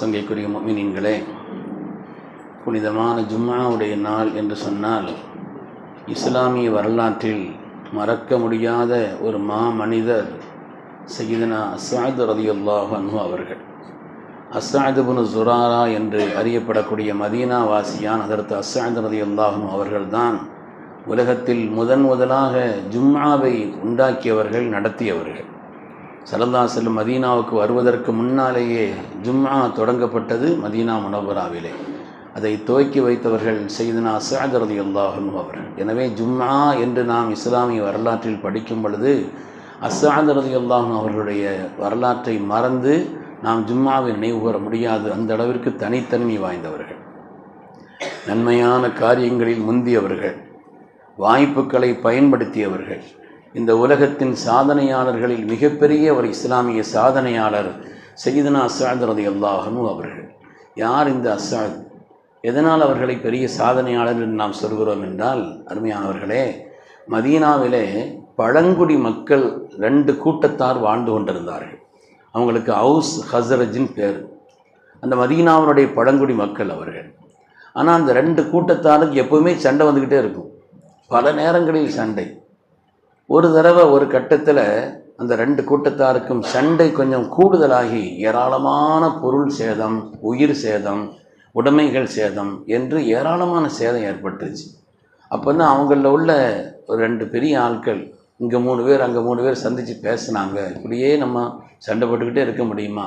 சங்கைக்குரிய மீனின்களே புனிதமான ஜும்மாவுடைய நாள் என்று சொன்னால் இஸ்லாமிய வரலாற்றில் மறக்க முடியாத ஒரு மா மனிதர் சையீதனா அசாது ரதியுல்லாஹ் அன்ஹு அவர்கள். அசாதுபுனு ஜுராரா என்று அறியப்படக்கூடிய மதீனா வாசியான் அதற்கு அசாது ரதியுல்லாஹும் அவர்கள்தான் உலகத்தில் முதன் முதலாக ஜும்மாவை உண்டாக்கியவர்கள் நடத்தியவர்கள். சல்லல்லா செல்லும் மதீனாவுக்கு வருவதற்கு முன்னாலேயே ஜும்மா தொடங்கப்பட்டது மதீனா முனவராவிலே. அதை துவக்கி வைத்தவர்கள் செய்தனா அசாதரதி அல்லாஹும் அவர்கள். எனவே ஜும்மா என்று நாம் இஸ்லாமிய வரலாற்றில் படிக்கும் பொழுது அசாதரதி அல்லாஹும் அவர்களுடைய வரலாற்றை மறந்து நாம் ஜும்மாவை நினைவு கூற முடியாது. அந்த அளவிற்கு தனித்தன்மை வாய்ந்தவர்கள். நன்மையான காரியங்களில் முந்தியவர்கள். வாய்ப்புகளை பயன்படுத்தியவர்கள். இந்த உலகத்தின் சாதனையாளர்களில் மிகப்பெரிய ஒரு இஸ்லாமிய சாதனையாளர் சையீதனா அசாத் ரதி அல்லாஹனு அவர்கள். யார் இந்த அசாத் எதனால் அவர்களை பெரிய சாதனையாளர் என்று நாம் சொல்கிறோம் என்றால் அருமையானவர்களே மதீனாவிலே பழங்குடி மக்கள் ரெண்டு கூட்டத்தார் வாழ்ந்து கொண்டிருந்தார்கள். அவங்களுக்கு ஹவுஸ் ஹசரஜின் பேர். அந்த மதீனாவினுடைய பழங்குடி மக்கள் அவர்கள். ஆனால் அந்த ரெண்டு கூட்டத்தாருக்கு எப்போவுமே சண்டை வந்துக்கிட்டே இருக்கும். பல நேரங்களில் சண்டை. ஒரு தடவை ஒரு கட்டத்தில் அந்த ரெண்டு கூட்டத்தாருக்கும் சண்டை கொஞ்சம் கூடுதலாகி ஏராளமான பொருள் சேதம் உயிர் சேதம் உடைமைகள் சேதம் என்று ஏராளமான சேதம் ஏற்பட்டுருச்சு. அப்போ அவங்களில் உள்ள ஒரு ரெண்டு பெரிய ஆட்கள் இங்கே மூணு பேர் அங்கே மூணு பேர் சந்தித்து பேசுனாங்க. இப்படியே நம்ம சண்டை போட்டுக்கிட்டே இருக்க முடியுமா?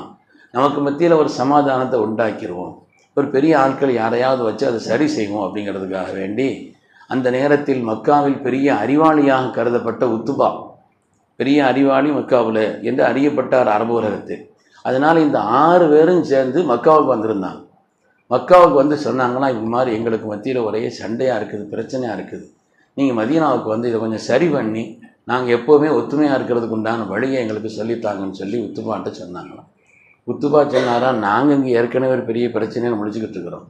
நமக்கு மத்தியில் ஒரு சமாதானத்தை உண்டாக்கிடுவோம் ஒரு பெரிய ஆட்கள் யாரையாவது வச்சு அதை சரி செய்வோம் அப்படிங்கிறதுக்காக வேண்டி அந்த நேரத்தில் மக்காவில் பெரிய அறிவாளியாக கருதப்பட்ட உத்துபா. பெரிய அறிவாளி மக்காவில் என்று அறியப்பட்டார் அரபு உலகத்தில் அதனால் இந்த ஆறு பேரும் சேர்ந்து மக்காவுக்கு வந்திருந்தாங்க. மக்காவுக்கு வந்து சொன்னாங்கன்னா இது மாதிரி எங்களுக்கு மத்தியில் ஒரே சண்டையாக இருக்குது பிரச்சனையாக இருக்குது. நீங்கள் மதீனாவுக்கு வந்து இதை கொஞ்சம் சரி பண்ணி நாங்கள் எப்போவுமே ஒத்துமையாக இருக்கிறதுக்கு உண்டான வழியை எங்களுக்கு சொல்லித்தாங்கன்னு சொல்லி உத்துபாட்ட சொன்னாங்களாம். உத்துபா சொன்னாரா நாங்கள் இங்கே ஏற்கனவே ஒரு பெரிய பிரச்சனையை முடிச்சுக்கிட்டு இருக்கிறோம்.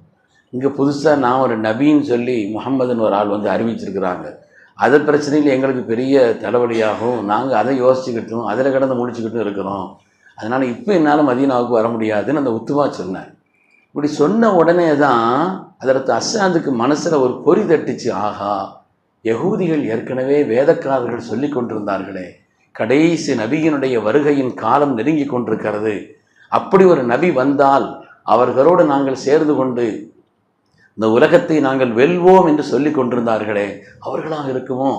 இங்கே புதுசாக நான் ஒரு நபின்னு சொல்லி முகம்மதுன்னு ஒரு ஆள் வந்து அறிவிச்சிருக்கிறாங்க. அது பிரச்சனையில் எங்களுக்கு பெரிய தலைவலியாகும் நாங்கள் அதை யோசிச்சுக்கிட்டும் அதில் கிடந்து முடிச்சுக்கிட்டும் இருக்கிறோம். அதனால் இப்போ என்னால் மதீனாவுக்கு வர முடியாதுன்னு அந்த உத்துவா சொன்னேன் இப்படி சொன்ன உடனே தான் அதற்கு அசாந்துக்கு மனசில் ஒரு பொறி தட்டுச்சு. ஆகா யகூதிகள் ஏற்கனவே வேதக்காரர்கள் சொல்லி கொண்டிருந்தார்களே. கடைசி நபியினுடைய வருகையின் காலம் நெருங்கி கொண்டிருக்கிறது. அப்படி ஒரு நபி வந்தால் அவர்களோடு நாங்கள் சேர்ந்து கொண்டு இந்த உலகத்தை நாங்கள் வெல்வோம் என்று சொல்லி கொண்டிருந்தார்களே அவர்களாக இருக்குமோ?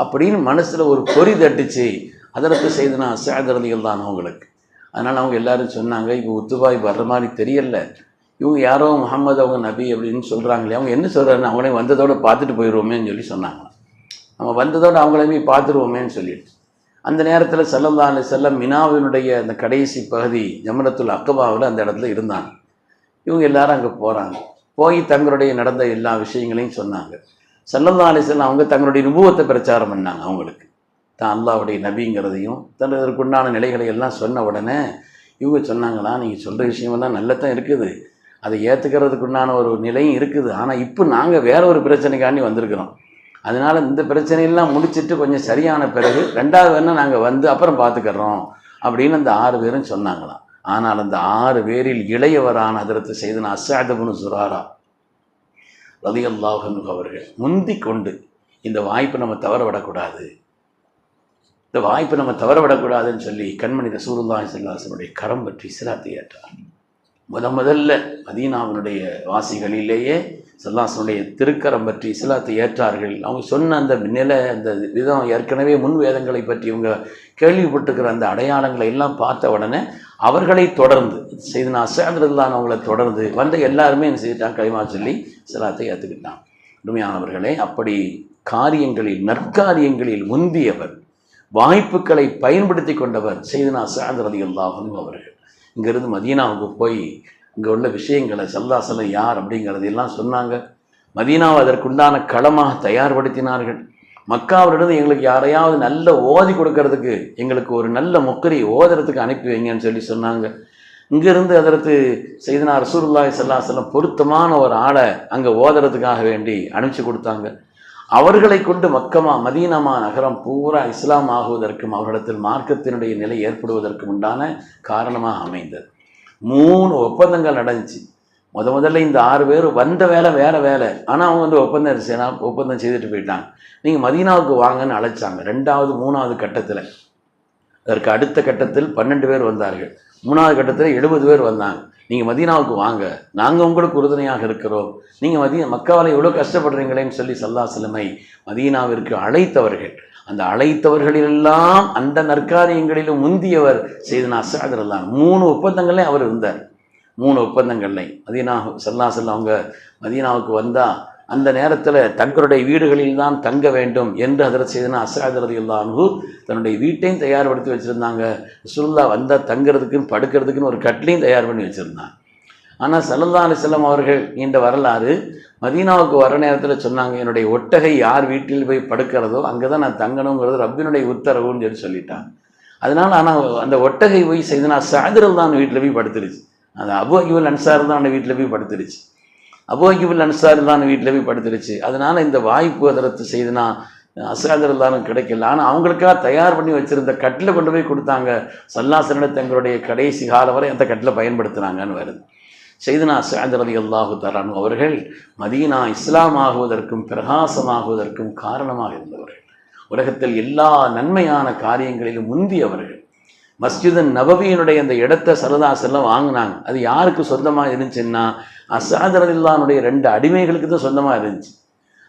அப்படின்னு மனசில் ஒரு பொறி தட்டுச்சு. அதற்கு செய்தனா சேதரதிகள் தான் அவங்களுக்கு. அதனால் அவங்க எல்லாரும் சொன்னாங்க இப்போ உத்துபாய் வர்ற மாதிரி தெரியல. இவங்க யாரோ முகமது அவங்க நபி அப்படின்னு சொல்கிறாங்களே அவங்க என்ன சொல்கிறாருன்னு அவங்களே வந்ததோடு பார்த்துட்டு போயிடுவோமேன்னு சொல்லி சொன்னாங்க. நம்ம வந்ததோடு அவங்களையுமே பார்த்துருவோமேன்னு சொல்லிட்டு. அந்த நேரத்தில் செல்லல்லா அலி செல்லம் மினாவினுடைய அந்த கடைசி பகுதி ஜமரத்துல் அக்கபாவில் அந்த இடத்துல இருந்தாங்க. இவங்க எல்லாரும் அங்கே போகிறாங்க போய் தங்களுடைய நடந்த எல்லா விஷயங்களையும் சொன்னாங்க. சல்லல்லா அலிஸ்லாம் அவங்க தங்களுடைய நுபுவத்தை பிரச்சாரம் பண்ணாங்க அவங்களுக்கு. தான் அல்லாவுடைய நபிங்கிறதையும் தனதற்குண்டான நிலைகளை எல்லாம் சொன்ன உடனே இவங்க சொன்னாங்களா நீங்கள் சொல்கிற விஷயமெல்லாம் நல்லதான் இருக்குது. அதை ஏற்றுக்கிறதுக்குண்டான ஒரு நிலையும் இருக்குது. ஆனால் இப்போ நாங்கள் வேற ஒரு பிரச்சனைக்காண்டி வந்திருக்கிறோம். அதனால் இந்த பிரச்சனையெல்லாம் முடிச்சுட்டு கொஞ்சம் சரியான பிறகு ரெண்டாவது வேணால் நாங்கள் வந்து அப்புறம் பார்த்துக்கிறோம் அப்படின்னு அந்த ஆறு பேரும் சொன்னாங்களாம். ஆனால் அந்த ஆறு பேரில் இளையவரான அதற்கு செய்தன அசாதபுனு சுராரா ரதி அல்லாஹன் அவர்கள் முந்தி கொண்டு இந்த வாய்ப்பை நம்ம தவற விடக்கூடாது இந்த வாய்ப்பை நம்ம தவற விடக்கூடாதுன்னு சொல்லி கண்மணி ரசூலுல்லாஹி சல்லாசனுடைய கரம் பற்றி சிலாத்தை ஏற்றார். முத முதல்ல மதீனாவினுடைய வாசிகளிலேயே சல்லாசனுடைய திருக்கரம் பற்றி இஸ்லாத்தை ஏற்றார்கள். அவங்க சொன்ன அந்த நிலை அந்த விதம் ஏற்கனவே முன் வேதங்களை பற்றி இவங்க கேள்விப்பட்டிருக்கிற அந்த அடையாளங்களை எல்லாம் பார்த்த உடனே அவர்களை தொடர்ந்து செய்தனா அசாந்திரதான் அவங்கள தொடர்ந்து வந்த எல்லாருமே என்ன செய்துட்டாங்க கைமா சொல்லி சிலாத்தை ஏற்றுக்கிட்டான் உண்மையானவர்களே அப்படி காரியங்களில் நற்காரியங்களில் முந்தியவர் வாய்ப்புகளை பயன்படுத்தி கொண்டவர் செய்தனா அசாந்திரதி அவர்கள். இங்கேருந்து மதீனாவுக்கு போய் இங்கே உள்ள விஷயங்களை சல்லாசலம் யார் அப்படிங்கிறதெல்லாம் சொன்னாங்க. மதீனாவை அதற்குண்டான களமாக தயார்படுத்தினார்கள். மக்காவிலிருந்து எங்களுக்கு யாரையாவது நல்ல ஓதி கொடுக்கறதுக்கு எங்களுக்கு ஒரு நல்ல முக்கரி ஓதுறதுக்கு அனுப்பி வைங்கன்னு சொல்லி சொன்னாங்க. இங்கிருந்து அதற்கு செய்தனா ரசூருல்லாய் சல்லாசலம் பொருத்தமான ஒரு ஆளை அங்கே ஓதுறதுக்காக வேண்டி அனுப்பிச்சு கொடுத்தாங்க. அவர்களை கொண்டு மக்கமா மதீனமா நகரம் பூரா இஸ்லாம் ஆகுவதற்கும் அவர்களிடத்தில் மார்க்கத்தினுடைய நிலை ஏற்படுவதற்கும் உண்டான காரணமாக அமைந்தது. மூணு ஒப்பந்தங்கள் நடந்துச்சு. முத முதல்ல இந்த ஆறு பேர் வந்த வேலை வேற வேலை. ஆனால் அவங்க வந்து ஒப்பந்தம் செய்யனா ஒப்பந்தம் செய்துட்டு போயிட்டாங்க. நீங்கள் மதீனாவுக்கு வாங்கன்னு அழைச்சாங்க. ரெண்டாவது மூணாவது கட்டத்தில். அதற்கு அடுத்த கட்டத்தில் பன்னெண்டு பேர் வந்தார்கள். மூணாவது கட்டத்தில் எழுபது பேர் வந்தாங்க. நீங்கள் மதீனாவுக்கு வாங்க. நாங்கள் உங்களுக்கு உறுதுணையாக இருக்கிறோம். நீங்கள் மதிய மக்காவில் எவ்வளோ கஷ்டப்படுறீங்களேன்னு சொல்லி சல்லா செல்லமை மதீனாவிற்கு அழைத்தவர்கள். அந்த அழைத்தவர்களெல்லாம் அந்த நற்காரியங்களிலும் முந்தியவர் செய்தனா அசாதர் மூணு ஒப்பந்தங்களே அவர் இருந்தார். மூணு ஒப்பந்தங்கள்லையும் மதீனா சல்லா செல்லம் அவங்க மதீனாவுக்கு வந்தால் அந்த நேரத்தில் தங்களுடைய வீடுகளில் தான் தங்க வேண்டும் என்று அதில் செய்தனா அசாதரது இல்லானு தன்னுடைய வீட்டையும் தயார்படுத்தி வச்சுருந்தாங்க. சுல்லா வந்தால் தங்குறதுக்குன்னு படுக்கிறதுக்குன்னு ஒரு கட்லையும் தயார் பண்ணி வச்சுருந்தாங்க. ஆனால் சலந்தா அலிசல்லம் அவர்கள் இந்த வரலாறு மதீனாவுக்கு வர நேரத்தில் சொன்னாங்க என்னுடைய ஒட்டகை யார் வீட்டில் போய் படுக்கிறதோ அங்கே தான் நான் தங்கணுங்கிறது ரப்பினுடைய உத்தரவுன்னு சொல்லி சொல்லிட்டாங்க. அதனால் ஆனால் அந்த ஒட்டகை போய் செய்தனா சாதிரல் தான் வீட்டில் போய் படுத்துருச்சு. அந்த அபு அகிவல் அன்சார் தான் அந்த வீட்டில் போய் படுத்துருச்சு. அபோகிபுல் அகிபுல் வீட்டில் போய் படுத்துருச்சு. அதனால் இந்த வாய்ப்பு அதரத்து செய்தனா அசாதரல்லாரும் கிடைக்கல. ஆனால் அவங்களுக்காக தயார் பண்ணி வச்சுருந்த கட்டில் கொண்டு போய் கொடுத்தாங்க. சல்லாசனிட தங்களுடைய கடைசி காலம் வரை அந்த கட்டில் பயன்படுத்தினாங்கன்னு வருது. செய்தனா அசாதரதி அல்லாஹு தரானு அவர்கள் மதீனா இஸ்லாம் ஆகுவதற்கும் பிரகாசமாகுவதற்கும் காரணமாக இருந்தவர்கள். உலகத்தில் எல்லா நன்மையான காரியங்களிலும் முந்தியவர்கள். மஸ்ஜிதன் நபவியினுடைய அந்த இடத்த சரதாசெல்லாம் வாங்கினாங்க. அது யாருக்கு சொந்தமாக இருந்துச்சுன்னா அசாதரல்லானுடைய ரெண்டு அடிமைகளுக்கு தான் சொந்தமாக இருந்துச்சு.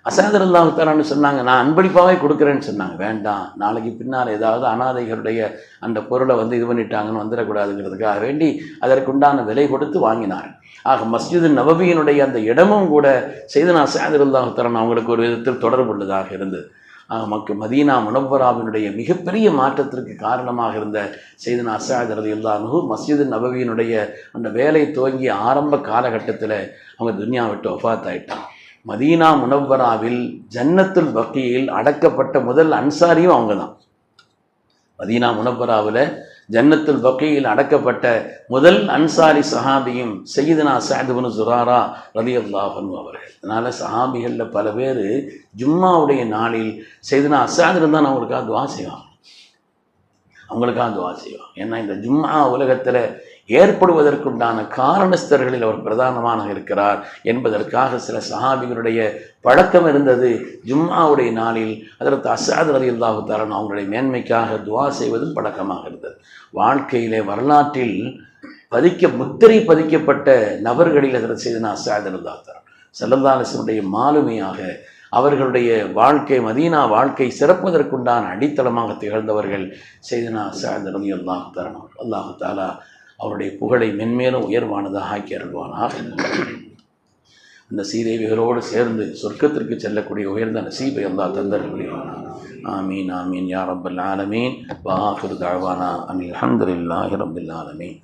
அசாதர் தரான்னு சொன்னாங்க நான் அன்பளிப்பாகவே கொடுக்குறேன்னு சொன்னாங்க. வேண்டாம் நாளைக்கு பின்னால் ஏதாவது அனாதைகளுடைய அந்த பொருளை வந்து இது பண்ணிட்டாங்கன்னு வந்துடக்கூடாதுங்கிறதுக்காக வேண்டி அதற்குண்டான விலை கொடுத்து வாங்கினார் ஆக மஸ்ஜிது நபவியினுடைய அந்த இடமும் கூட செய்தனா நான் அல்லாஹு தரான் அவங்களுக்கு ஒரு விதத்தில் தொடர்புள்ளதாக இருந்தது. மக்கு மதீனா முனவராவினுடைய மிகப்பெரிய மாற்றத்திற்கு காரணமாக இருந்த செய்தனா அசாதரது இல்லானு மஸ்ஜிது நபவியினுடைய அந்த வேலை துவங்கிய ஆரம்ப காலகட்டத்தில் அவங்க துன்யா விட்டு ஒஃபாத் ஆயிட்டான் மதீனா முனவராவில் ஜன்னத்துல் பக்கியில் அடக்கப்பட்ட முதல் அன்சாரியும் அவங்க தான் மதீனா முனவராவில் ஜன்னத்துல் பக்கியில் அடக்கப்பட்ட முதல் அன்சாரி சஹாபியும் சையீதனா சாதுபனு சுராரா ரதி அல்லாஹன் அவர்கள். அதனால் சஹாபிகளில் பல பேர் ஜும்மாவுடைய நாளில் செய்தனா அசாது தான் அவங்களுக்காக துவா செய்வாங்க. அவங்களுக்காக துவா செய்வோம் ஏன்னா இந்த ஜும்மா உலகத்தில் ஏற்படுவதற்குண்டான காரணஸ்தர்களில் அவர் பிரதானமாக இருக்கிறார் என்பதற்காக சில சஹாபிகளுடைய பழக்கம் இருந்தது. ஜும்மாவுடைய நாளில் அதற்கு அசாத் அலி அல்லாஹு தரன் அவங்களுடைய மேன்மைக்காக துவா செய்வதும் பழக்கமாக இருந்தது. வாழ்க்கையிலே வரலாற்றில் பதிக்க முத்திரை பதிக்கப்பட்ட நபர்களில் அதற்கு செய்தன அசாத் அலி அல்லாஹ் தரன் செல்லந்தாலசனுடைய மாலுமையாக அவர்களுடைய வாழ்க்கை மதீனா வாழ்க்கை சிறப்பதற்குண்டான அடித்தளமாக திகழ்ந்தவர்கள் செய்தனா அசாத் அலி அல்லாஹு அல்லாஹு தாலா அவருடைய புகழை மென்மேலும் உயர்வானதாக ஆக்கி அருள்வானாக. அந்த சீதேவிகளோடு சேர்ந்து சொர்க்கத்திற்கு செல்லக்கூடிய உயர்ந்த நசீபை அல்லா தந்தர் புரிவானா ஆமீன் ஆமீன் யா ரப்பல் ஆலமீன். வாஹிர் தாழ்வானா அனில் அஹமதுல்லாஹி ரப்பில் ஆலமீன்.